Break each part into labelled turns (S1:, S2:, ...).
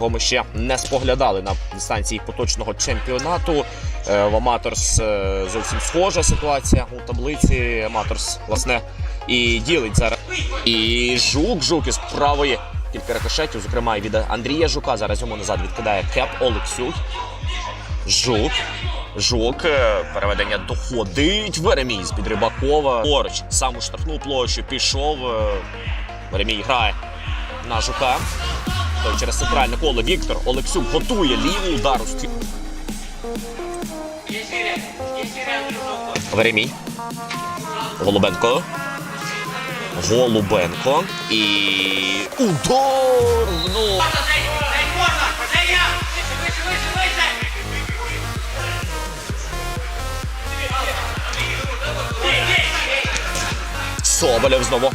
S1: кого ми ще не споглядали на дистанції поточного чемпіонату. Е, В Аматорс е, зовсім схожа ситуація у таблиці. Аматорс, власне, і ділить зараз. І жук, жук із правої. Кілька рикошетів, зокрема, і від Андрія Жука. Зараз йому назад відкидає Кеп Олексюк. Жук. Жук. е, Переведення доходить. Веремій з-під Рибакова. Поруч. Сам у штрафну площу пішов. Веремій грає на Жука. Через центральне коло Віктор Олексюк готує лівий удар. Веремій. Голубенко. Голубенко. І удар! Ну. Соболєв знову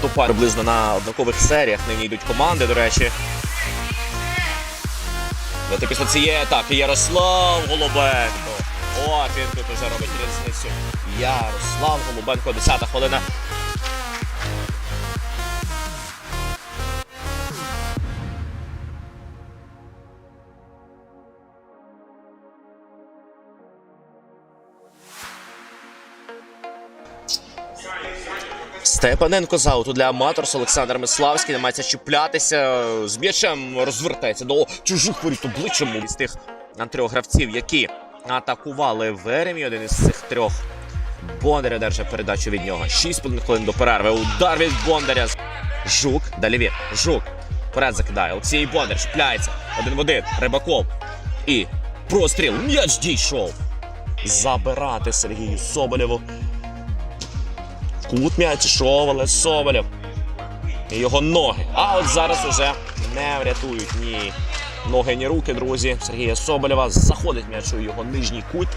S1: вступає приблизно на однакових серіях. Нині йдуть команди, до речі. От і після цієї атаки Ярослав Голубенко. От він тут уже робить різницю. Ярослав Голубенко, 10 хвилина. Степаненко з ауту для Аматорс. Олександр Миславський намагається чіплятися з м'ячем, розвертається до чужих воріт обличчям із тих трьох гравців, які атакували Веремі. Один із цих трьох. Бондаря держить передачу від нього. 6,5 хвилин до перерви. Удар від Бондаря. Жук. Далі він. Жук. Вперед закидає. Олексій Бондар чіпляється. Один в один. Рибаков. І простріл. М'яч дійшов. Забирати Сергію Соболєву. Кут м'яч ішов, але Соболєв. І його ноги. А от зараз уже не врятують ні ноги, ні руки, друзі. Сергія Соболєва заходить м'яч у його нижній кут.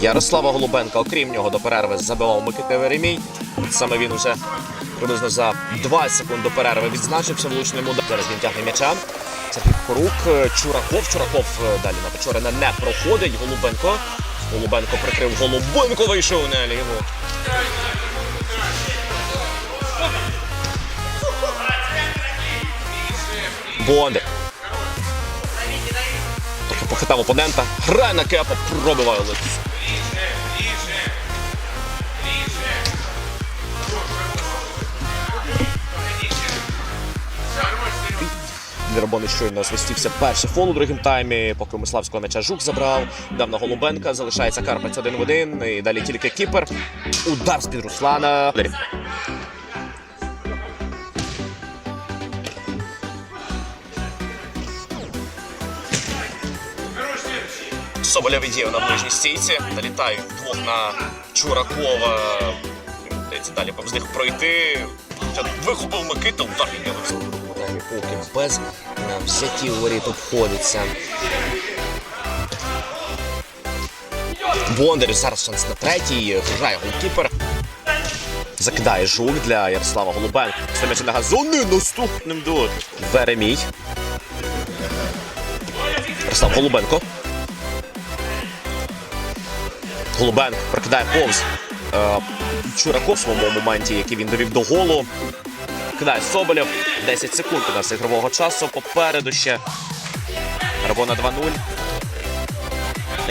S1: Ярослава Голубенка, окрім нього, до перерви забивав Микита Веремій. Саме він уже приблизно за 20 секунд до перерви відзначився влучним ударом. Зараз він тягне м'яча. Сергій Порук, Чураков. Чураков е, далі на Печорина не проходить. Голубенко. Голубенко прикрив Голубенко, вийшов на ліву. Бондар. Трохи похитав опонента. Грає на кепа, пробиває лице. Для Рабони щойно свистівся перший фол у другому таймі, поки Миславського м'яча Жук забрав. Дав на Голубенка, залишається Карпець один в один. І далі тільки кіпер. Удар з-під Руслана. Соболя віддіяв на ближній стійці. Налітають двох на Чуракова. Вдається далі повз них пройти. Вихопив Микита, удар від нього. Поки без е, взяті воріт обходиться. Бондар зараз шанс на третій. Грає голкіпер. Закидає жук для Ярослава Голубенка. Ставиться на газони наступним до Веремій. Ярослав Голубенко. Голубенко прокидає повз е, Чураков в своєму моменті, який він довів до голу. Кидає Соболєв. 10 секунд у нас ігрового часу. Попереду ще Рабона 2-0.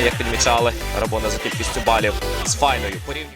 S1: Як підмічали, Рабона за кількістю балів з файною порівнює.